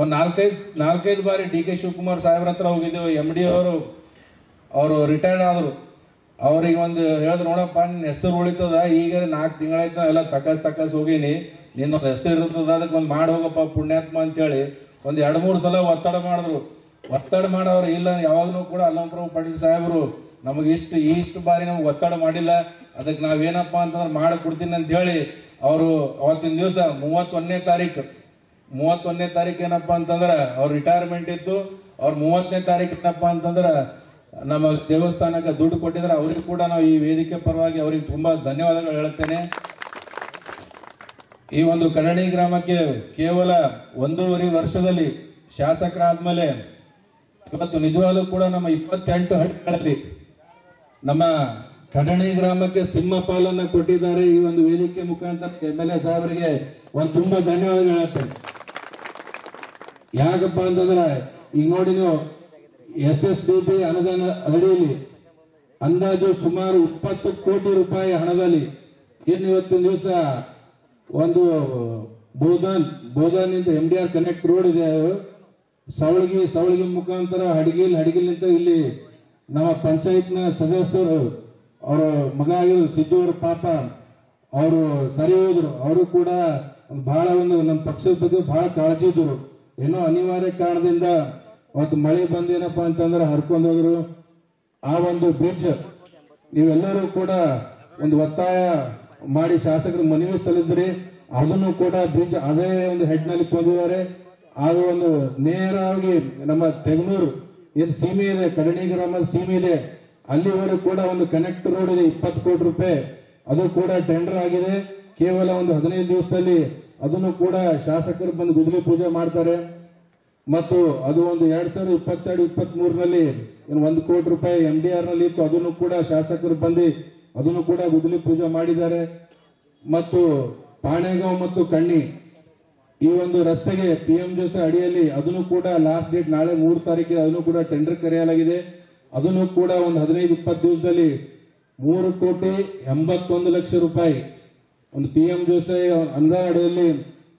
ಒಂದು ನಾಲ್ಕೈದು ನಾಲ್ಕೈದು ಬಾರಿ ಡಿ ಕೆ ಶಿವಕುಮಾರ್ ಸಾಹೇಬ್ರ ಹತ್ರ ಹೋಗಿದ್ದೆವು ಎಂ ಡಿ ಅವರು ಅವರು ರಿಟೈರ್ಡ್ ಆದರು. ಅವ್ರಿಗೆ ಒಂದು ಹೇಳಿದ್ರು ನೋಡಪ್ಪ ನಿನ್ನ ಹೆಸರು ಉಳಿತದ, ಈಗ ನಾಲ್ಕು ತಿಂಗಳಾಯ್ತು, ಎಲ್ಲ ತಕಸ್ ತಕಸ್ ಹೋಗೀನಿ. ನಿನ್ನ ಹೆಸರು ಇರ್ತದ, ಅದಕ್ಕೆ ಒಂದು ಮಾಡಿ ಹೋಗಪ್ಪ, ಪುಣ್ಯಾತ್ಮ ಅಂತೇಳಿ. ಒಂದು ಎರಡು ಮೂರು ಸಲ ಒತ್ತಡ ಮಾಡಿದ್ರು. ಒತ್ತಡ ಮಾಡೋರು ಇಲ್ಲ, ಯಾವಾಗಲೂ ಕೂಡ ಅಲ್ಲಂಪ್ರಭು ಪಾಟೀಲ್ ಸಾಹೇಬರು, ನಮಗೆ ಇಷ್ಟು ಇಷ್ಟು ಬಾರಿ ನಮ್ಗೆ ಒತ್ತಡ ಮಾಡಿಲ್ಲ. ಅದಕ್ಕೆ ನಾವೇನಪ್ಪ ಅಂತಂದ್ರೆ ಮಾಡಿ ಕೊಡ್ತೀನಿ ಅಂತ ಹೇಳಿ ಅವರು ಅವತ್ತಿನ ದಿವಸ ಮೂವತ್ತೊಂದನೇ ತಾರೀಕು ಮೂವತ್ತೊಂದನೇ ತಾರೀಕು ಏನಪ್ಪಾ ಅಂತಂದ್ರೆ ಅವ್ರ ರಿಟೈರ್ಮೆಂಟ್ ಇತ್ತು. ಅವ್ರ ಮೂವತ್ತನೇ ತಾರೀಕು ಏನಪ್ಪಾ ಅಂತಂದ್ರೆ ನಮ್ಮ ದೇವಸ್ಥಾನಕ್ಕೆ ದುಡ್ಡು ಕೊಟ್ಟಿದ್ರೆ ಅವ್ರಿಗೆ ಕೂಡ ನಾವು ಈ ವೇದಿಕೆ ಪರವಾಗಿ ಅವ್ರಿಗೆ ತುಂಬಾ ಧನ್ಯವಾದಗಳು ಹೇಳುತ್ತೇನೆ. ಈ ಒಂದು ಕಡಣಿ ಗ್ರಾಮಕ್ಕೆ ಕೇವಲ ಒಂದೂವರೆ ವರ್ಷದಲ್ಲಿ ಶಾಸಕರಾದ್ಮೇಲೆ ಇವತ್ತು ನಿಜವಾಗ್ಲೂ ಕೂಡ ನಮ್ಮ ಇಪ್ಪತ್ತೆಂಟು ಹಳ್ಳಿಗಳಲ್ಲಿ ನಮ್ಮ ಕಡಣಿ ಗ್ರಾಮಕ್ಕೆ ಸಿಂಹ ಪಾಲನ್ನ ಕೊಟ್ಟಿದ್ದಾರೆ ಈ ಒಂದು ವೇದಿಕೆ ಮುಖಾಂತರ ಎಂ ಎಲ್ ಎ ಸಾಹೇಬರಿಗೆ ಒಂದು ತುಂಬಾ ಧನ್ಯವಾದ ಹೇಳುತ್ತೇನೆ. ಯಾಕಪ್ಪ ಅಂತಂದ್ರೆ, ಈಗ ನೋಡಿ ನೀವು ಎಸ್ ಎಸ್ ಡಿ ಪಿ ಅನುದಾನ ಅಡಿಯಲ್ಲಿ ಅಂದಾಜು ಸುಮಾರು ಇಪ್ಪತ್ತು ಕೋಟಿ ರೂಪಾಯಿ ಹಣದಲ್ಲಿ ಏನು ಇವತ್ತಿನ ದಿವಸ ಒಂದು Bodhan ಬೋಧನಿಂದ M D R connect road ಇದೆ. ಸವಳಗಿ ಸವಳಗಿ ಮುಖಾಂತರ ಹಡಗಿಲ್, ಹಡಗಿಲಿಂದ ಇಲ್ಲಿ ನಮ್ಮ ಪಂಚಾಯತ್ನ ಸದಸ್ಯರು, ಅವರ ಮಗ ಆಗಿರೋ ಸಿದ್ದು ಅವರ ಪಾಪ, ಅವರು ಸರಿ ಹೋದ್ರು. ಅವರು ಕೂಡ ಬಹಳ ಒಂದು ನಮ್ಮ ಪಕ್ಷದ ಬಗ್ಗೆ ಬಹಳ ಕಾಳಜಿ ಇದ್ರು. ಏನೋ ಅನಿವಾರ್ಯ ಕಾರಣದಿಂದ ಅವತ್ತು ಮಳೆ ಬಂದೇನಪ್ಪ ಅಂತಂದ್ರೆ ಹರ್ಕೊಂಡು ಆ ಒಂದು ಬ್ರಿಡ್ಜ್ ನೀವೆಲ್ಲರೂ ಕೂಡ ಒಂದು ಒತ್ತಾಯ ಮಾಡಿ ಶಾಸಕರು ಮನವಿ ಸಲ್ಲಿಸಿದ್ರಿ. ಅದನ್ನು ಕೂಡ ಬ್ರಿಡ್ಜ್ ಅದೇ ಒಂದು ಹೆಡ್ನಲ್ಲಿ ಕೊಂದಿದ್ದಾರೆ. ಅದು ಒಂದು ನೇರವಾಗಿ ನಮ್ಮ ತೆಗನೂರು, ಏನ್ ಸೀಮೆ ಇದೆ ಕಡಣಿ ಗ್ರಾಮದ ಸೀಮೆ ಇದೆ, ಅಲ್ಲಿವರೆಗೂ ಕೂಡ ಒಂದು ಕನೆಕ್ಟ್ ರೋಡ್ ಇದೆ, ಇಪ್ಪತ್ತು ಕೋಟಿ ರೂಪಾಯಿ. ಅದು ಕೂಡ ಟೆಂಡರ್ ಆಗಿದೆ. ಕೇವಲ ಒಂದು ಹದಿನೈದು ದಿವಸದಲ್ಲಿ ಅದನ್ನು ಕೂಡ ಶಾಸಕರು ಬಂದು ಗುದ್ದಲಿ ಪೂಜೆ ಮಾಡ್ತಾರೆ. ಮತ್ತು ಅದು ಒಂದು ಎರಡ್ ಸಾವಿರದ ಇಪ್ಪತ್ತೆರಡು ಇಪ್ಪತ್ತ್ ಮೂರರಲ್ಲಿ ಒಂದು ಕೋಟಿ ರೂಪಾಯಿ ಎಂ ಡಿ ಆರ್ನಲ್ಲಿ ಇತ್ತು, ಅದನ್ನು ಕೂಡ ಶಾಸಕರು ಬಂದು ಅದನ್ನು ಕೂಡ ಗುದ್ದಲಿ ಪೂಜೆ ಮಾಡಿದ್ದಾರೆ. ಮತ್ತು ಪಾಣೆಗಾಂವ್ ಮತ್ತು ಕಣ್ಣಿ ಈ ಒಂದು ರಸ್ತೆಗೆ ಪಿ ಎಂ ಜೋಸ ಅಡಿಯಲ್ಲಿ ಅದನ್ನು ಕೂಡ ಲಾಸ್ಟ್ ಡೇಟ್ ನಾಳೆ ಮೂರು ತಾರೀಕಿಗೆ ಅದನ್ನು ಕೂಡ ಟೆಂಡರ್ ಕರೆಯಲಾಗಿದೆ. ಅದನ್ನು ಕೂಡ ಒಂದು ಹದಿನೈದು, ಇಪ್ಪತ್ತು ದಿವಸದಲ್ಲಿ ಮೂರು ಕೋಟಿ ಎಂಬತ್ತೊಂದು ಲಕ್ಷ ರೂಪಾಯಿ ಒಂದು ಪಿ ಎಂ ಜೋಸೆ ಅನುದಾನ ಅಡಿಯಲ್ಲಿ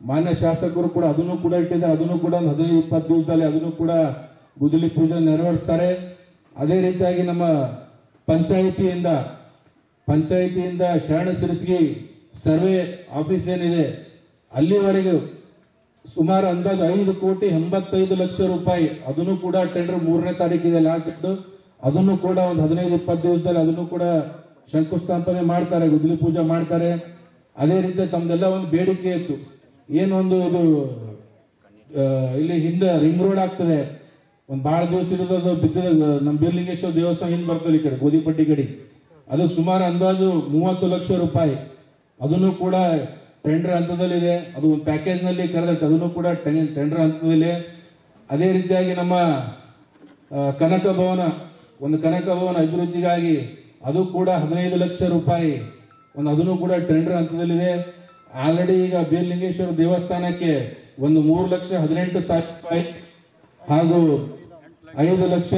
ಮಾನ್ಯ ಶಾಸಕರು ಕೂಡ ಅದನ್ನು ಕೂಡ ಇಟ್ಟಿದ್ದಾರೆ. ಅದನ್ನು ಕೂಡ ಒಂದು ಹದಿನೈದು, ಇಪ್ಪತ್ತು ದಿವಸದಲ್ಲಿ ಅದನ್ನು ಕೂಡ ಗುದ್ದಲಿ ಪೂಜೆ ನೆರವೇರಿಸ್ತಾರೆ. ಅದೇ ರೀತಿಯಾಗಿ ನಮ್ಮ ಪಂಚಾಯಿತಿಯಿಂದ ಪಂಚಾಯಿತಿಯಿಂದ ಶರಣ ಸಿರಿಸ್ಗಿ ಸರ್ವೆ ಆಫೀಸ್ ಏನಿದೆ, ಅಲ್ಲಿವರೆಗೂ ಸುಮಾರು ಅಂದಾಜು ಐದು ಕೋಟಿ ಎಂಬತ್ತೈದು ಲಕ್ಷ ರೂಪಾಯಿ ಅದನ್ನು ಕೂಡ ಟೆಂಡರ್ ಮೂರನೇ ತಾರೀಕಿದೆ ಹಾಕಿದ್ದು ಅದನ್ನು ಕೂಡ ಒಂದು ಹದಿನೈದು, ಇಪ್ಪತ್ತು ದಿವಸದಲ್ಲಿ ಅದನ್ನು ಕೂಡ ಶಂಕುಸ್ಥಾಪನೆ ಮಾಡ್ತಾರೆ, ಗುದ್ದಲಿ ಪೂಜೆ ಮಾಡ್ತಾರೆ. ಅದೇ ರೀತಿ ತಮ್ದೆಲ್ಲ ಒಂದು ಬೇಡಿಕೆ ಇತ್ತು. ಏನೊಂದು ಇದು ಇಲ್ಲಿ ಹಿಂದೆ ರಿಂಗ್ ರೋಡ್ ಆಗ್ತದೆ. ಒಂದ್ ಬಹಳ ದಿವಸ ಇರೋದು ಬಿದ್ದ ನಮ್ಮ ಬೀರ್ಲಿಂಗೇಶ್ವರ ದೇವಸ್ಥಾನ ಹಿಂದೆ ಬರ್ತದೆ ಈ ಕಡೆ, ಗೋಧಿಪಟ್ಟಿ ಕಡೆ. ಅದು ಸುಮಾರು ಅಂದಾಜು ಮೂವತ್ತು ಲಕ್ಷ ರೂಪಾಯಿ. ಅದನ್ನು ಕೂಡ ಟೆಂಡರ್ ಹಂತದಲ್ಲಿದೆ. ಅದು ಒಂದು ಪ್ಯಾಕೇಜ್ನಲ್ಲಿ ಕರೆದ ಅದನ್ನು ಕೂಡ ಟೆಂಡರ್ ಹಂತದಲ್ಲಿ ಅದೇ ರೀತಿಯಾಗಿ ನಮ್ಮ ಕನಕ ಭವನ, ಒಂದು ಕನಕ ಭವನ ಅಭಿವೃದ್ಧಿಗಾಗಿ ಅದು ಕೂಡ ಹದಿನೈದು ಲಕ್ಷ ರೂಪಾಯಿ. ಒಂದು ಅದನ್ನು ಕೂಡ ಟೆಂಡರ್ ಹಂತದಲ್ಲಿದೆ. ಆಲ್ರೆಡಿ ಈಗ ಬೀರ್ಲಿಂಗೇಶ್ವರ ದೇವಸ್ಥಾನಕ್ಕೆ ಒಂದು ಮೂರು ಲಕ್ಷ ಹದಿನೆಂಟು ಸಾವಿರ ರೂಪಾಯಿ ಹಾಗೂ ಐದು ಲಕ್ಷ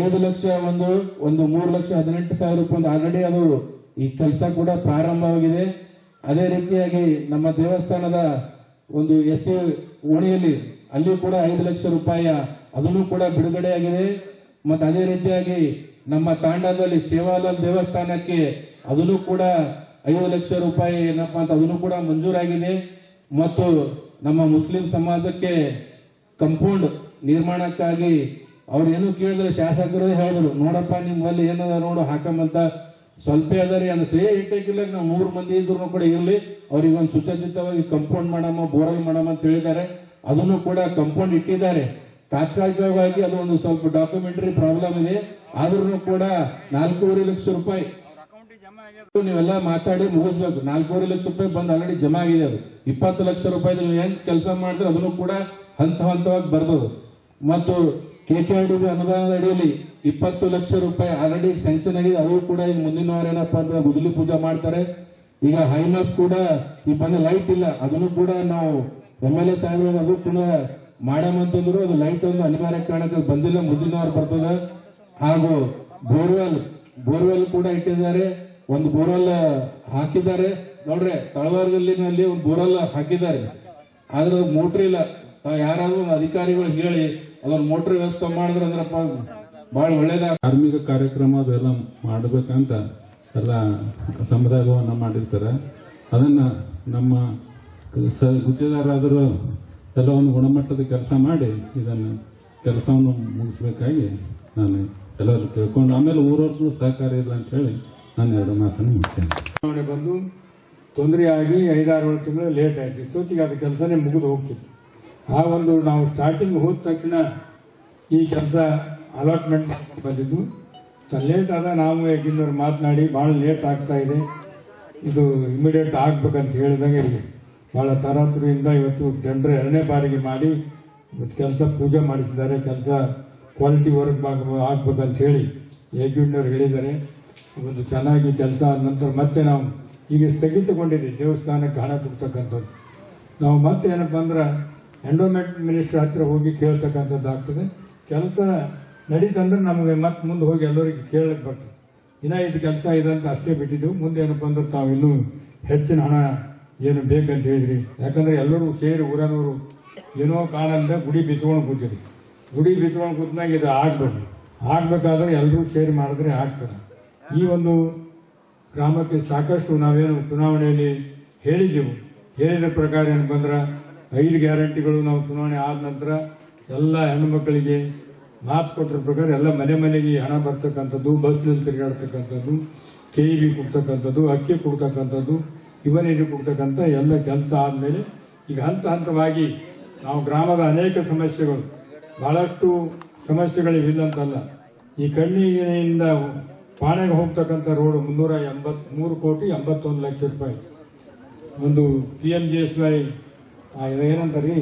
ಐದು ಲಕ್ಷ ಒಂದು ಒಂದು ಮೂರು ಲಕ್ಷ ಹದಿನೆಂಟು ಸಾವಿರ ರೂಪಾಯಿ ಒಂದು ಆಲ್ರೆಡಿ ಅದು ಈ ಕೆಲಸ ಕೂಡ ಪ್ರಾರಂಭವಾಗಿದೆ. ಅದೇ ರೀತಿಯಾಗಿ ನಮ್ಮ ದೇವಸ್ಥಾನದ ಒಂದು ಎಸ್ ಓಣಿಯಲ್ಲಿ ಅಲ್ಲಿ ಕೂಡ ಐದು ಲಕ್ಷ ರೂಪಾಯಿ ಅದನ್ನು ಕೂಡ ಬಿಡುಗಡೆಯಾಗಿದೆ. ಮತ್ತು ಅದೇ ರೀತಿಯಾಗಿ ನಮ್ಮ ತಾಂಡದಲ್ಲಿ ಸೇವಾಲಾಲ್ ದೇವಸ್ಥಾನಕ್ಕೆ ಅದನ್ನು ಕೂಡ ಐದು ಲಕ್ಷ ರೂಪಾಯಿ ಏನಪ್ಪಾ ಅಂತ ಅದನ್ನು ಕೂಡ ಮಂಜೂರಾಗಿದೆ. ಮತ್ತು ನಮ್ಮ ಮುಸ್ಲಿಂ ಸಮಾಜಕ್ಕೆ ಕಂಪೌಂಡ್ ನಿರ್ಮಾಣಕ್ಕಾಗಿ ಅವ್ರು ಏನು ಕೇಳಿದ್ರೆ, ಶಾಸಕರು ಹೇಳಿದ್ರು, ನೋಡಪ್ಪ ನಿಮ್ಮಲ್ಲಿ ಏನದ ನೋಡು ಹಾಕಂಬಂತ ಸ್ವಲ್ಪ ಅದರಿ ಅನ್ಸಿ ಸೇ ಇಟ್ಟಕ್ಕಿಲ್ಲ ನಾವು ಮೂರು ಮಂದಿ ಇದ್ರು ಕೂಡ ಇರಲಿ, ಅವ್ರಿಗೆ ಒಂದು ಸುಸಜ್ಜಿತವಾಗಿ ಕಂಪೌಂಡ್ ಮಾಡಮ್ಮ ಬೋರಲ್ ಮಾಡಮ್ಮ ಅಂತ ಹೇಳಿದ್ದಾರೆ. ಅದನ್ನು ಕೂಡ ಕಂಪೌಂಡ್ ಇಟ್ಟಿದ್ದಾರೆ. ತಾತ್ಕಾಲಿಕವಾಗಿ ಅದು ಒಂದು ಸ್ವಲ್ಪ ಡಾಕ್ಯುಮೆಂಟರಿ ಪ್ರಾಬ್ಲಮ್ ಇದೆ. ಆದ್ರೂ ಕೂಡ ನಾಲ್ಕೂವರೆ ಲಕ್ಷ ರೂಪಾಯಿ ನೀವೆಲ್ಲ ಮಾತಾಡಿ ಮುಗಿಸ್ಬೇಕು. ನಾಲ್ಕೂವರೆ ಲಕ್ಷ ರೂಪಾಯಿ ಬಂದು ಆಲ್ರೆಡಿ ಜಮಾ ಆಗಿದೆ ಅದು. ಇಪ್ಪತ್ತು ಲಕ್ಷ ರೂಪಾಯಿ ನೀವು ಹೆಂಗ್ ಕೆಲಸ ಮಾಡಿದ್ರೆ ಅದನ್ನು ಕೂಡ ಹಂತ ಹಂತವಾಗಿ ಬರ್ಬೋದು. ಮತ್ತು ಕೆ ಕೆ ಆರ್ ಅನುದಾನದ ಅಡಿಯಲ್ಲಿ ಇಪ್ಪತ್ತು ಲಕ್ಷ ರೂಪಾಯಿ ಆಲ್ರೆಡಿ ಸ್ಯಾಂಕ್ಷನ್ ಆಗಿದೆ. ಅದು ಕೂಡ ಈಗ ಮುಂದಿನ ವಾರ ಏನಪ್ಪಾ ಅಂದ್ರೆ ಗುದ್ದಲಿ ಪೂಜೆ ಮಾಡ್ತಾರೆ. ಈಗ ಹೈನಸ್ ಕೂಡ ಈ ಬಂದ ಲೈಟ್ ಇಲ್ಲ. ಅದನ್ನು ಕೂಡ ನಾವು ಎಂ ಎಲ್ ಎ ಸಾಹೇಬ್ ಅದು ಕೂಡ ಮಾಡಮಂತಂದ್ರು ಅದು ಲೈಟ್ ಒಂದು ಅನಿವಾರ್ಯ ಕಾರಣಕ್ಕೆ ಬಂದಿಲ್ಲ. ಮುಂದಿನ ವಾರ ಬರ್ತದೆ. ಹಾಗೂ ಬೋರ್ವೆಲ್ ಬೋರ್ವೆಲ್ ಕೂಡ ಇಟ್ಟಿದ್ದಾರೆ. ಒಂದು ಬೋರ್ವೆಲ್ ಹಾಕಿದ್ದಾರೆ. ನೋಡ್ರಿ, ತಳವಾರದಲ್ಲಿನಲ್ಲಿ ಒಂದು ಬೋರ್ವೆಲ್ ಹಾಕಿದ್ದಾರೆ. ಆದ್ರೆ ಮೋಟ್ರ್ ಇಲ್ಲ. ಯಾರಾದ್ರೂ ಅಧಿಕಾರಿಗಳು ಹೇಳಿ, ಅದೊಂದು ಮೋಟ್ರ್ ವ್ಯವಸ್ಥೆ ಮಾಡಿದ್ರೆ ಅಂದ್ರಪ್ಪ ಬಹಳ ಒಳ್ಳೇದ? ಧಾರ್ಮಿಕ ಕಾರ್ಯಕ್ರಮ ಅದೆಲ್ಲ ಮಾಡ್ಬೇಕಂತ ಎಲ್ಲ ಸಮುದಾಯವನ್ನು ಮಾಡಿರ್ತಾರೆ. ಅದನ್ನ ನಮ್ಮ ಗುತ್ತಿಗೆದಾರರಾದರೂ ಎಲ್ಲ ಒಂದು ಗುಣಮಟ್ಟದ ಕೆಲಸ ಮಾಡಿ ಇದನ್ನು ಕೆಲಸವನ್ನು ಮುಗಿಸ್ಬೇಕಾಗಿ ನಾನು ಎಲ್ಲರೂ ತಿಳ್ಕೊಂಡು ಆಮೇಲೆ ಊರವ್ರದ್ದು ಸಹಕಾರ ಇಲ್ಲ ಅಂತ ಹೇಳಿ ನಾನು ಎರಡು ಮಾತನ್ನು ಮುಗಿಸ್ತೇನೆ. ಚುನಾವಣೆ ಬಂದು ತೊಂದರೆಯಾಗಿ ಐದಾರು ಏಳು ತಿಂಗಳು ಲೇಟ್ ಆಯ್ತು ಇಷ್ಟೊತ್ತಿಗೆ ಅದು ಕೆಲಸನೇ ಮುಗಿದು ಹೋಗ್ತಿತ್ತು. ಆ ಒಂದು ನಾವು ಸ್ಟಾರ್ಟಿಂಗ್ ಹೋದ ತಕ್ಷಣ ಈ ಕೆಲಸ ಅಲಾಟ್ಮೆಂಟ್ ಬಂದಿದ್ದು. ಲೇಟ್ ಆದ ನಾವು ಯಾಕಿಂದ್ರೆ ಮಾತನಾಡಿ, ಭಾಳ ಲೇಟ್ ಆಗ್ತಾ ಇದೆ. ಇದು ಇಮಿಡಿಯೇಟ್ ಆಗ್ಬೇಕಂತ ಹೇಳಿದಾಗ ಭಾಳ ತರಾತುರಿಯಿಂದ ಇವತ್ತು ಜನರು ಎರಡನೇ ಬಾರಿಗೆ ಮಾಡಿ ಇವತ್ತು ಕೆಲಸ ಪೂಜೆ ಮಾಡಿಸಿದ್ದಾರೆ. ಕೆಲಸ ಕ್ವಾಲಿಟಿ ವರ್ಕ್ ಆಗ್ಬೇಕಂತ ಹೇಳಿ ಏಜೆಂಟ್ನವ್ರು ಹೇಳಿದ್ದಾರೆ. ಒಂದು ಚೆನ್ನಾಗಿ ಕೆಲಸ ಆದ ನಂತರ ಮತ್ತೆ ನಾವು ಈಗ ಸ್ಥಗಿತಗೊಂಡಿದ್ದೀವಿ ದೇವಸ್ಥಾನಕ್ಕೆ ಹಣ ಕೊಡ್ತಕ್ಕಂಥದ್ದು ನಾವು ಮತ್ತೆ ಏನಪ್ಪ ಅಂದ್ರೆ ಎಂಡೋಮೆಂಟ್ ಮಿನಿಸ್ಟರ್ ಹತ್ತಿರ ಹೋಗಿ ಕೇಳ್ತಕ್ಕಂಥದ್ದು ಆಗ್ತದೆ. ಕೆಲಸ ನಡೀತಂದ್ರೆ ನಮಗೆ ಮತ್ತೆ ಮುಂದೆ ಹೋಗಿ ಎಲ್ಲರಿಗೆ ಕೇಳಕ್ಕೆ ಬರ್ತದೆ. ಇನ್ನ ಇದು ಕೆಲಸ ಇದೆ ಅಂತ ಅಷ್ಟೇ ಬಿಟ್ಟಿದ್ದೆವು ಮುಂದೆ ಏನಪ್ಪ ಅಂದ್ರೆ ತಾವು ಇನ್ನೂ ಹೆಚ್ಚಿನ ಹಣ ಏನು ಬೇಕಂತ ಹೇಳಿದ್ರಿ. ಯಾಕಂದ್ರೆ ಎಲ್ಲರೂ ಸೇರಿ ಊರನವರು ಏನೋ ಕಾಲಂದ ಗುಡಿ ಬಿಸ್ಕೊಂಡು ಕೂತಿರಿ ಗುಡಿ ಬಿಸ್ಕೊಂಡು ಕೂತ್ನಾಗ ಇದು ಆಗ್ಬೇಕು ಆಗ್ಬೇಕಾದ್ರೆ ಎಲ್ಲರೂ ಸೇರಿ ಮಾಡಿದ್ರೆ ಆಗ್ತದೆ. ಈ ಒಂದು ಗ್ರಾಮಕ್ಕೆ ಸಾಕಷ್ಟು ನಾವೇನು ಚುನಾವಣೆಯಲ್ಲಿ ಹೇಳಿದ್ದೆವು ಹೇಳಿದ ಪ್ರಕಾರ ಏನು ಬಂದ್ರೆ ಐದು ಗ್ಯಾರಂಟಿಗಳು ನಾವು ಚುನಾವಣೆ ಆದ ನಂತರ ಎಲ್ಲ ಹೆಣ್ಣುಮಕ್ಕಳಿಗೆ ಮಾತು ಕೊಟ್ಟರ ಪ್ರಕಾರ ಎಲ್ಲ ಮನೆ ಮನೆಗೆ ಹಣ ಬರ್ತಕ್ಕಂಥದ್ದು ಬಸ್ನಲ್ಲಿ ತಿರುಗಾಡ್ತಕ್ಕಂಥದ್ದು, ಕೆ ಇ ಬಿ ಕೊಡ್ತಕ್ಕಂಥದ್ದು, ಅಕ್ಕಿ ಕೊಡ್ತಕ್ಕಂಥದ್ದು ಇವನಿಗೆ ಕೊಡ್ತಕ್ಕಂಥ ಎಲ್ಲ ಕೆಲಸ ಆದಮೇಲೆ ಈಗ ಹಂತ ಹಂತವಾಗಿ ನಾವು ಗ್ರಾಮದ ಅನೇಕ ಸಮಸ್ಯೆಗಳು, ಬಹಳಷ್ಟು ಸಮಸ್ಯೆಗಳಿವಿಲ್ಲಂತಲ್ಲ ಈ ಕಣ್ಣಿಯಿಂದ ಪಾಣೆಗೆ ಹೋಗ್ತಕ್ಕಂಥ ರೋಡ್ ಮುನ್ನೂರ ಎಂಬತ್ಮೂರು ಕೋಟಿ ಎಂಬತ್ತೊಂದು ಲಕ್ಷ ರೂಪಾಯಿ. ಒಂದು P M G S Y ಏನಂತಾರೀ?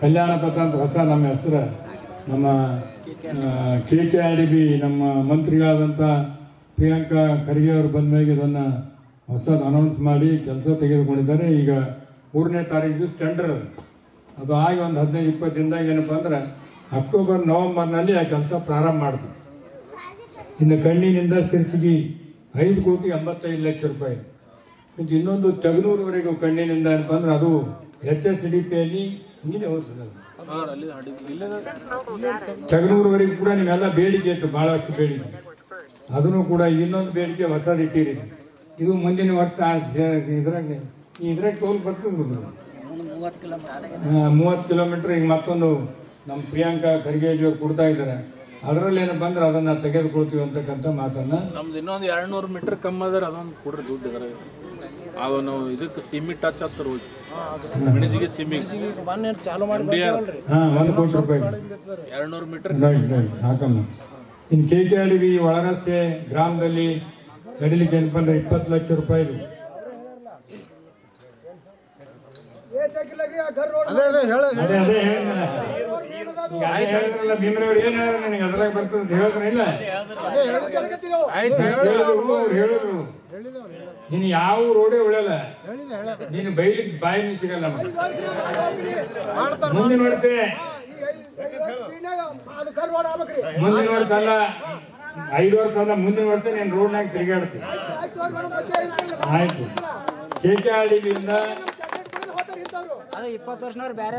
Kalyana Patha ಅಂತ ಹೊಸ ನಮ್ಮ ಹೆಸರು. ನಮ್ಮ K K R D B ನಮ್ಮ ಮಂತ್ರಿಗಳಾದಂಥ ಪ್ರಿಯಾಂಕಾ ಖರ್ಗೆ ಅವರು ಬಂದ ಮೇಲೆ ಇದನ್ನು ಹೊಸದು ಅನೌನ್ಸ್ ಮಾಡಿ ಕೆಲಸ ತೆಗೆದುಕೊಂಡಿದ್ದಾರೆ. ಈಗ ಮೂರನೇ ತಾರೀಕು ಸ್ಟೆಂಡರ್ ಟೆಂಡರ್ ಅದು. ಅದು ಆಗಿ ಒಂದು ಹದಿನೈದು, ಇಪ್ಪತ್ತು ದಿನದಾಗ ಏನಪ್ಪ ಅಂದ್ರೆ, ಅಕ್ಟೋಬರ್, ನವೆಂಬರ್ನಲ್ಲಿ ಆ ಕೆಲಸ ಪ್ರಾರಂಭ ಮಾಡ್ತೀವಿ ಇನ್ನು ಕಣ್ಣಿನಿಂದ ಸಿರಿಸಿಗೆ ಐದು ಕೋಟಿ ಎಂಬತ್ತೈದು ಲಕ್ಷ ರೂಪಾಯಿ. ಮತ್ತು ಇನ್ನೊಂದು ತಗನೂರವರೆಗೂ ಕಣ್ಣಿನಿಂದ ಅಂತಂದ್ರೆ ಅಂದ್ರೆ ಅದು ಎಚ್ ಎಸ್ ಡಿ ಪಿಯಲ್ಲಿ ಹಿಂಗೆ ಹೋಗ್ತದೆ ತಗನೂರವರೆಗೂ ತಗನೂರುವರೆಗೂ ಕೂಡ ನೀವೆಲ್ಲ ಬೇಡಿಕೆ ಇತ್ತು ಬಹಳಷ್ಟು ಬೇಡಿಕೆ. ಅದನ್ನು ಕೂಡ ಇನ್ನೊಂದು ಬೇಡಿಕೆ ಹೊಸದು ಇಟ್ಟಿರಿ ಇದು ಮುಂದಿನ ವರ್ಷ ಇದ್ರಾಗ ಇದ್ರಾಗ ಟೋಲ್ ಬರ್ತದೆ ಮೂವತ್ತು ಕಿಲೋಮೀಟರ್. ಈಗ ಮತ್ತೊಂದು ನಮ್ಮ ಪ್ರಿಯಾಂಕಾ ಖರ್ಗೆಜಿ ಅವ್ರು ಕೊಡ್ತಾ ಇದ್ದಾರೆ. ಅದರಲ್ಲಿ ಏನಪ್ಪ ಅಂದ್ರೆ ಅದನ್ನ ತೆಗೆದುಕೊಳ್ತೀವಿ ಅಂತಕ್ಕಂಥ ಮಾತನ್ನ. ನಮ್ದು ಇನ್ನೊಂದು ಎರಡು ನೂರು ಮೀಟರ್ ಕಮ್ಮಿ ಅದ್ರ ಅದೊಂದು ಕೊಡ್ರಿ ದುಡ್ಡು ಅದ್ರ ಅದು ನಾವು ಇದಕ್ಕೆ ಸಿಮಿ ಟಚ್ ಹತ್ತರ ಹೋಗಿ. ಸಿಮಿ ಹಾಂ ಒಂದು ಕೋಟಿ ರೂಪಾಯಿ. ಎರಡು ನೂರು ಮೀಟರ್ ರೈಟ್ ರೈಟ್ ಹಾಕಮ್ಮ. ಇನ್ನು ಕೆ ಕೆ ಆರ್ ವಿ ಒಳರಸ್ತೆ ಗ್ರಾಮದಲ್ಲಿ ನಡಿಲಿಕ್ಕೆ ಏನಪ್ಪ ಅಂದ್ರೆ ಇಪ್ಪತ್ತು ಲಕ್ಷ ರೂಪಾಯಿ ಅದೇ ಅದೇ ಹೇಳ. ಅದೇ ಅದೇ ಈಗ ಅದೇ ಹೇಳಿದ್ರಲ್ಲ ಭೀಮರವ್ರು ಏನ್ ಹೇಳಿದ್ರು ನನಗೆ? ಅದ್ರಾಗ ಬರ್ತದೆ ಅಂತ ಹೇಳಿದ್ರ ಇಲ್ಲ? ಹೇಳಿದ್ರು ಅವ್ರು ಹೇಳಿದ್ರು. ನೀನು ಯಾವ ರೋಡೇ ಉಳಿಯಲ್ಲ ಹೇಳಿದೆ ಹೇಳ ನೀನು ಬೈಲಿಕ್ಕೆ ಬಾಯಿ ಸಿಗಲ್ಲ ಮುಂದೆ ಮಾಡ್ತಾರ. ಮುಂದಿನ ವರ್ಷ. ಅದು ಆಗ್ಬೇಕ್ರಿ. ಮುಂದಿನ ವರ್ಷ ಅಲ್ಲ ಐದು ವರ್ಷ ಅಲ್ಲ ಮುಂದಿನ ವರ್ಷ ನೀನು ರೋಡ್ನಾಗ ತಿರುಗಾಡ್ತೀನಿ ಆಯ್ತು ಕೆ ಕೆ ಆರ್ ಡಿ ಇಂದ ಅದು ಇಪ್ಪತ್ತು ವರ್ಷನವ್ರು ಬೇರೆ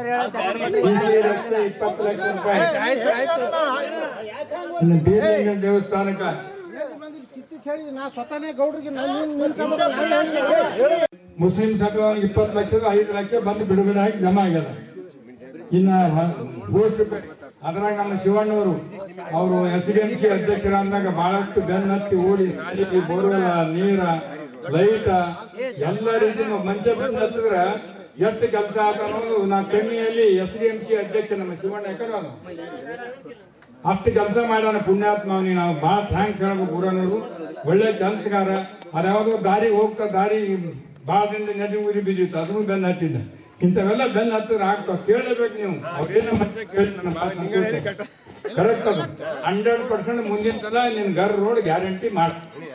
ಇಪ್ಪತ್ತು ಲಕ್ಷ ರೂಪಾಯಿ ಇನ್ನು ಬೀರ್ಲಿಂಗ ದೇವಸ್ಥಾನಕ್ಕೆ ಮುಸ್ಲಿಂ ಇಪ್ಪತ್ತು ಲಕ್ಷದ ಐದು ಲಕ್ಷ ಬಂದು ಬಿಡುಗಡೆ ಆಗಿ ಜಮಾ ಆಗ್ಯದ ಇನ್ನ ಗೋಷ್ಠಿ ಅದ್ರಾಗ ನಮ್ಮ ಶಿವಣ್ಣವರು ಅವರು ಎಸ್ ಡಿ ಎಂ ಸಿ ಅಧ್ಯಕ್ಷರಾದಾಗ ಬಹಳಷ್ಟು ಬೆನ್ನತ್ತಿ ಓಡಿ ಸಾಲಿಗೆ ಬೋರ್ವೆಲ್ ನೀರ ಲೈಟ ಎಲ್ಲ ರೀತಿ ಮಂಚ ಬೆನ್ನ ಹತ್ತಿದ್ರ ಎಷ್ಟು ಕೆಲಸ ಆತ ಅನ್ನೋದು ನಾ ಕಣ್ಣಿಯಲ್ಲಿ ಎಸ್ ಡಿ ಎಂ ಸಿ ಅಧ್ಯಕ್ಷ ನಮ್ಮ ಶಿವಣ್ಣ ಯಾಕಂದ್ರೆ ಅಷ್ಟು ಕೆಲಸ ಮಾಡೋಣ ಪುಣ್ಯಾತ್ಮ ಅವನಿಗೆ ನಾವು ಭಾಳ ಥ್ಯಾಂಕ್ಸ್ ಹೇಳ್ಬೇಕು ಊರನವರು. ಒಳ್ಳೆ ಕೆಲಸಗಾರ. ಯಾವಾಗಲೂ ದಾರಿ ಹೋಗ್ತಾ ದಾರಿ ಭಾಳ ನದಿ ಊರಿ ಬಿದ್ದಿತ್ತು ಅದನ್ನು ಬೆನ್ನ ಹತ್ತಿದ್ದ. ಇಂಥವೆಲ್ಲ ಬೆನ್ನ ಹತ್ತಿದ್ರೆ ಆಗ್ತಾವ. ಕೇಳಬೇಕು ನೀವು. ಅವ್ರೇನೋ ಮತ್ತೆ ಕೇಳಿ ನನ್ನ ಭಾಳ ಕರೆಕ್ಟ್ ಅದು. ಹಂಡ್ರೆಡ್ ಪರ್ಸೆಂಟ್ ಮುಂದಿನ ಸಲ ನಿನ್ ಗರ್ ರೋಡ್ ಗ್ಯಾರಂಟಿ ಮಾಡ್ತೀನಿ.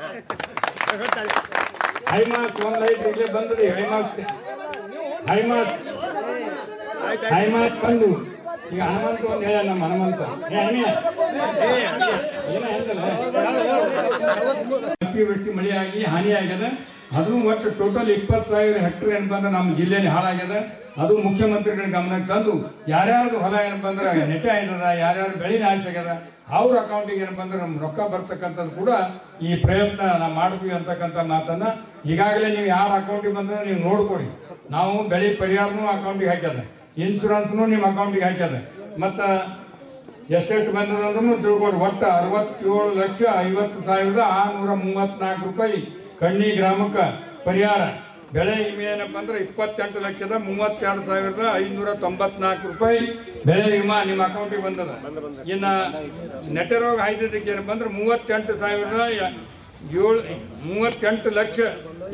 ಹೈಮಾಸ್ ಒಂದ್ ಲೈಟ್ ಇಲ್ಲೇ ಬಂದ್ರಿ ಹೈಮಾಸ್ ಹೈಮಾಸ್ ಹೈಮಾತ್ ಬಂದು. ಈಗ ಹನುಮಂತ ಒಂದು ಹೇಳ ನಮ್ಮ ಹನುಮಂತ. ಏನ ಅತಿವೃಷ್ಟಿ ಮಳೆಯಾಗಿ ಹಾನಿ ಆಗ್ಯದ. ಅದು ಒಟ್ಟು ಟೋಟಲ್ ಇಪ್ಪತ್ತು ಸಾವಿರ ಹೆಕ್ಟರ್ ಏನಪ್ಪ ನಮ್ಮ ಜಿಲ್ಲೆಯಲ್ಲಿ ಹಾಳಾಗ್ಯದ. ಅದು ಮುಖ್ಯಮಂತ್ರಿಗಳ ಗಮನಕ್ಕೆ ತಂದು ಯಾರ್ಯಾರ್ದು ಹೊಲ ಏನಪ್ಪ ಅಂದ್ರೆ ನೆಟ್ಟೆ ಆಯ್ತದ, ಯಾರ್ಯಾರು ಬೆಳೆ ನಾಶ ಆಗ್ಯದ, ಅವ್ರ ಅಕೌಂಟಿಗೆ ಏನಪ್ಪ ಅಂದ್ರೆ ನಮ್ಗೆ ರೊಕ್ಕ ಬರ್ತಕ್ಕಂಥದ್ದು ಕೂಡ ಈ ಪ್ರಯತ್ನ ನಾವು ಮಾಡ್ತೀವಿ ಅಂತಕ್ಕಂಥ ಮಾತನ್ನ ಈಗಾಗಲೇ ನೀವು ಯಾರ ಅಕೌಂಟಿಗೆ ಬಂದ್ರೆ ನೀವು ನೋಡ್ಕೊಡಿ. ನಾವು ಬೆಳೆ ಪರಿಹಾರನೂ ಅಕೌಂಟಿಗೆ ಹಾಕ್ಯದ. ಇನ್ಶೂರೆನ್ಸ್ನು ನಿಮ್ಮ ಅಕೌಂಟಿಗೆ ಹಾಕ್ಯದ. ಮತ್ತು ಎಷ್ಟೆಷ್ಟು ಬಂದದಂದ್ರೂ ತಿಳ್ಕೊಡಿ. ಒಟ್ಟು ಅರವತ್ತೇಳು ಲಕ್ಷ ಐವತ್ತು ಸಾವಿರದ ಆರುನೂರ ಮೂವತ್ತ್ನಾಲ್ಕು ರೂಪಾಯಿ ಕಣ್ಣಿ ಗ್ರಾಮಕ್ಕೆ ಪರಿಹಾರ. ಬೆಳೆ ವಿಮೆ ಏನಪ್ಪ ಅಂದ್ರೆ ಇಪ್ಪತ್ತೆಂಟು ಲಕ್ಷದ ಮೂವತ್ತೆರಡು ಸಾವಿರದ ಐನೂರ ತೊಂಬತ್ನಾಲ್ಕು ರೂಪಾಯಿ ಬೆಳೆ ವಿಮಾ ನಿಮ್ಮ ಅಕೌಂಟಿಗೆ ಬಂದದ. ಇನ್ನು ನೆಟರೋಗ ಹಾಯ್ದಿದ್ದಕ್ಕೆ ಏನಪ್ಪ ಅಂದ್ರೆ ಮೂವತ್ತೆಂಟು ಸಾವಿರದ ಏಳು ಮೂವತ್ತೆಂಟು ಲಕ್ಷ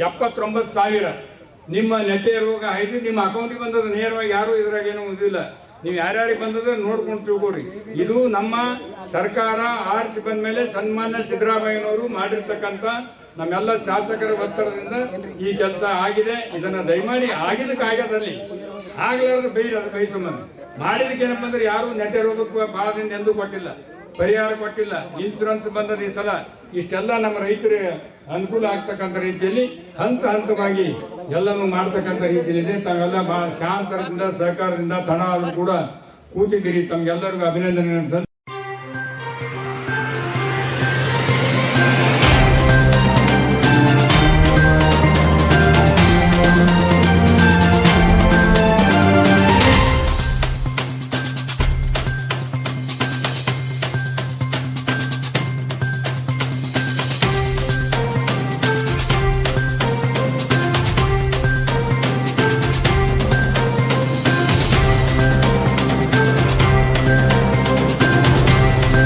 ಎಪ್ಪತ್ತೊಂಬತ್ತು ಸಾವಿರ. ನಿಮ್ಮ ನೆಟ್ಟೆ ರೋಗ ಆಯ್ತು ನಿಮ್ಮ ಅಕೌಂಟಿಗೆ ಬಂದದ ನೇರವಾಗಿ ಯಾರು ಇದ್ರಾಗ ಏನೂ ಇದಿಲ್ಲ. ನೀವು ಯಾರ್ಯಾರಿಗೆ ಬಂದದ ನೋಡ್ಕೊಂಡು ತಿಳ್ಕೊರಿ ಇದು ನಮ್ಮ ಸರ್ಕಾರ ಆರಿಸಿ ಬಂದ ಮೇಲೆ ಸನ್ಮಾನ್ಯ ಸಿದ್ದರಾಮಯ್ಯನವರು ಮಾಡಿರ್ತಕ್ಕಂಥ ನಮ್ಮೆಲ್ಲ ಶಾಸಕರ ಒತ್ತಡದಿಂದ ಈ ಕೆಲಸ ಆಗಿದೆ. ಇದನ್ನ ದಯಮಾಡಿ ಆಗಿದ್ದಕ್ಕೆ ಆಗ್ಯದಲ್ಲಿ ಆಗ್ಲಾರ್ದು ಬೈರಿ, ಅದು ಬೈ ಸಂಬಂಧ ಮಾಡಿದಕ್ಕೆ ಏನಪ್ಪ ಅಂದ್ರೆ ಯಾರು ನೆಟ್ಟೆ ರೋಗಕ್ಕೆ ಬಾಳದಿಂದ ಎಂದೂ ಕೊಟ್ಟಿಲ್ಲ. ಪರಿಹಾರ ಕೊಟ್ಟಿಲ್ಲ. ಇನ್ಶೂರೆನ್ಸ್ ಬಂದದ ಈ ಸಲ ಇಷ್ಟೆಲ್ಲ ನಮ್ಮ ರೈತರಿಗೆ ಅನುಕೂಲ ಆಗ್ತಕ್ಕಂಥ ರೀತಿಯಲ್ಲಿ ಹಂತ ಹಂತವಾಗಿ ಎಲ್ಲನೂ ಮಾಡ್ತಕ್ಕಂಥ ರೀತಿಯಲ್ಲಿದೆ. ತಾವೆಲ್ಲ ಬಹಳ ಶಾಂತರದಿಂದ ಸಹಕಾರದಿಂದ ತಣ ಆದರೂ ಕೂಡ ಕೂತಿದ್ದೀರಿ. ತಮ್ಗೆಲ್ಲರಿಗೂ ಅಭಿನಂದನೆ